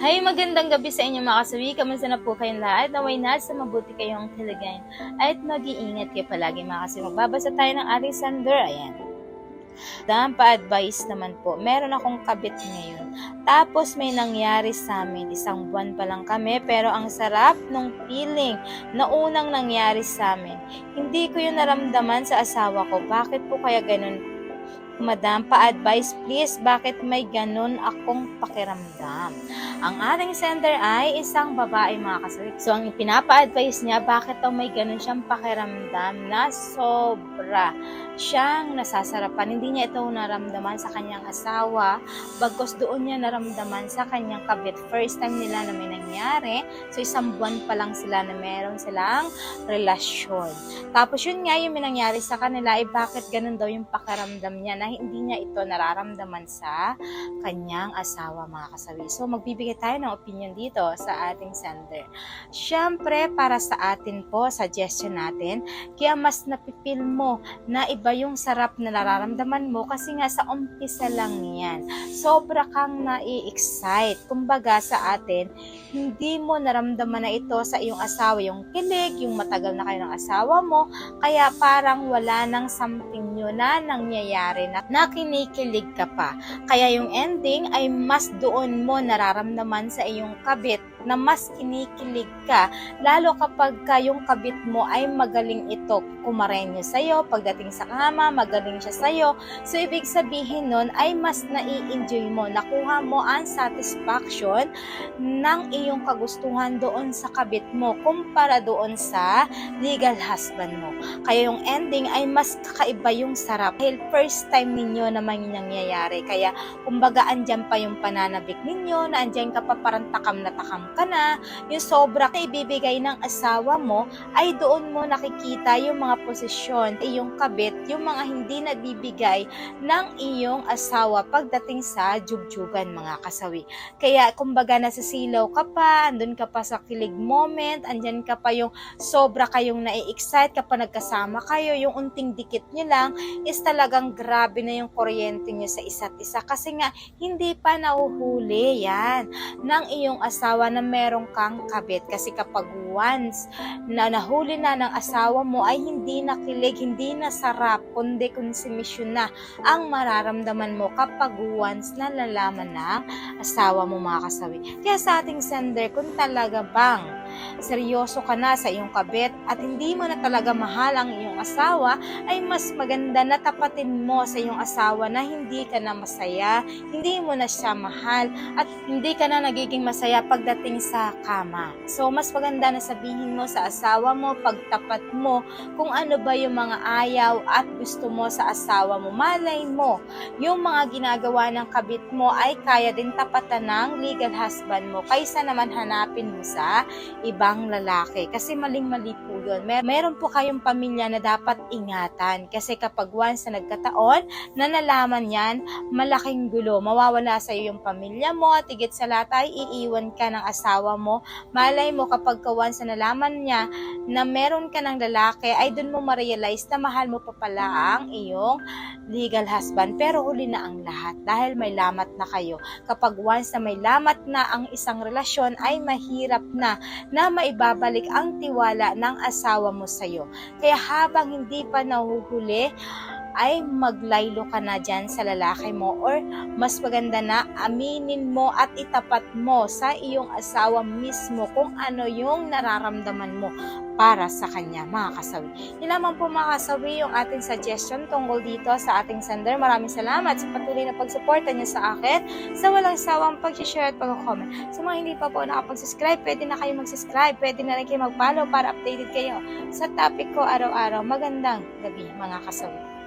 Hi, magandang gabi sa inyo mga kasawi. Kamusta na po kayong lahat? Naway nasa mabuti kayong kalagayan. At mag-iingat kayo palagi mga kasawi. Magbabasa tayo ng ating sender. Ayan. Dahil pa-advise naman po, meron akong kabit ngayon. Tapos may nangyari sa amin, isang buwan pa lang kami, pero ang sarap nung feeling na unang nangyari sa amin. Hindi ko yun naramdaman sa asawa ko. Bakit po kaya ganun Madam, pa-advise please, bakit may ganun akong pakiramdam? Ang ating sender ay isang babae mga kasalik. So, ang pinapa-advise niya, bakit daw may ganun siyang pakiramdam na sobra siyang nasasarapan. Hindi niya ito naramdaman sa kanyang asawa, bagkos doon niya naramdaman sa kanyang kabit. First time nila na may nangyari, so isang buwan pa lang sila na meron silang relasyon. Tapos yun nga yung may nangyari sa kanila, eh bakit ganun daw yung pakiramdam niya na hindi niya ito nararamdaman sa kanyang asawa mga kasawi. So magbibigay tayo ng opinion dito sa ating sender. Siyempre, para sa atin po, suggestion natin, kaya mas napipil mo na iba yung sarap na nararamdaman mo kasi nga sa umpisa lang yan. Sobra kang nai-excite. Kumbaga sa atin, hindi mo naramdaman na ito sa iyong asawa, yung kilig, yung matagal na kayo ng asawa mo, kaya parang wala nang something new na nangyayari na, na kinikilig ka pa. Kaya yung ending ay mas doon mo nararamdaman sa iyong kabit na mas kinikilig ka, lalo kapag ka yung kabit mo ay magaling ito kumarenyo sa'yo, pagdating sa kama, magaling siya sa'yo. So, ibig sabihin nun ay mas nai-enjoy mo, nakuha mo ang satisfaction ng iyong kagustuhan doon sa kabit mo kumpara doon sa legal husband mo. Kaya yung ending ay mas kakaiba yung sarap dahil first time ninyo naman yung nangyayari. Kaya kumbaga andyan pa yung pananabik ninyo, na andyan ka pa parang takam na takam ka na, yung sobra na ibibigay ng asawa mo ay doon mo nakikita yung mga posisyon, iyong kabit, yung mga hindi nabibigay ng iyong asawa pagdating sa jugjugan mga kasawi. Kaya kumbaga nasisilaw ka pa, andun ka pa sa kilig moment, andyan ka pa yung sobra kayong nai-excite kapag nagkasama kayo, yung unting dikit nyo lang is talagang grabe na yung kuryente nyo sa isa't isa kasi nga hindi pa nauhuli yan ng iyong asawa na merong kang kabit kasi kapag once na nahuli na ng asawa mo ay hindi na kilig, hindi na sarap, kundi konsumisyon na ang mararamdaman mo kapag once na lalaman ng asawa mo mga kasawi. Kaya sa ating sender, kung talaga bang seryoso ka na sa iyong kabit at hindi mo na talaga mahal ang iyong asawa, ay mas maganda na tapatin mo sa iyong asawa na hindi ka na masaya, hindi mo na siya mahal, at hindi ka na nagiging masaya pagdating sa kama. So, mas maganda na sabihin mo sa asawa mo, pagtapat mo, kung ano ba yung mga ayaw at gusto mo sa asawa mo. Malay mo, yung mga ginagawa ng kabit mo ay kaya din tapatan ng legal husband mo kaysa naman hanapin mo sa ibang lalaki. Kasi maling-mali po yun. Mer- meron po kayong pamilya na dapat ingatan. Kasi kapag once na nagkataon na nalaman yan, malaking gulo. Mawawala sa iyo yung pamilya mo at higit sa lahat ay iiwan ka ng asawa mo. Malay mo kapag ka once na nalaman niya na meron ka ng lalaki, ay dun mo ma-realize na mahal mo pa pala ang iyong legal husband. Pero huli na ang lahat dahil may lamat na kayo. Kapag once na may lamat na ang isang relasyon, ay mahirap na na maibabalik ang tiwala ng asawa mo sa'yo. Kaya habang hindi pa nahuhuli, ay maglaylo ka na dyan sa lalaki mo or mas maganda na aminin mo at itapat mo sa iyong asawa mismo kung ano yung nararamdaman mo para sa kanya, mga kasawi. Yun lamang po mga kasawi yung ating suggestion tungkol dito sa ating sender. Maraming salamat sa patuloy na pagsuporta niyo sa akin sa walang sawang pag-share at pag-comment. Sa mga hindi pa po nakapag-subscribe, pwede na kayo mag-subscribe, pwede na rin kayo mag-follow para updated kayo sa topic ko araw-araw. Magandang gabi mga kasawi.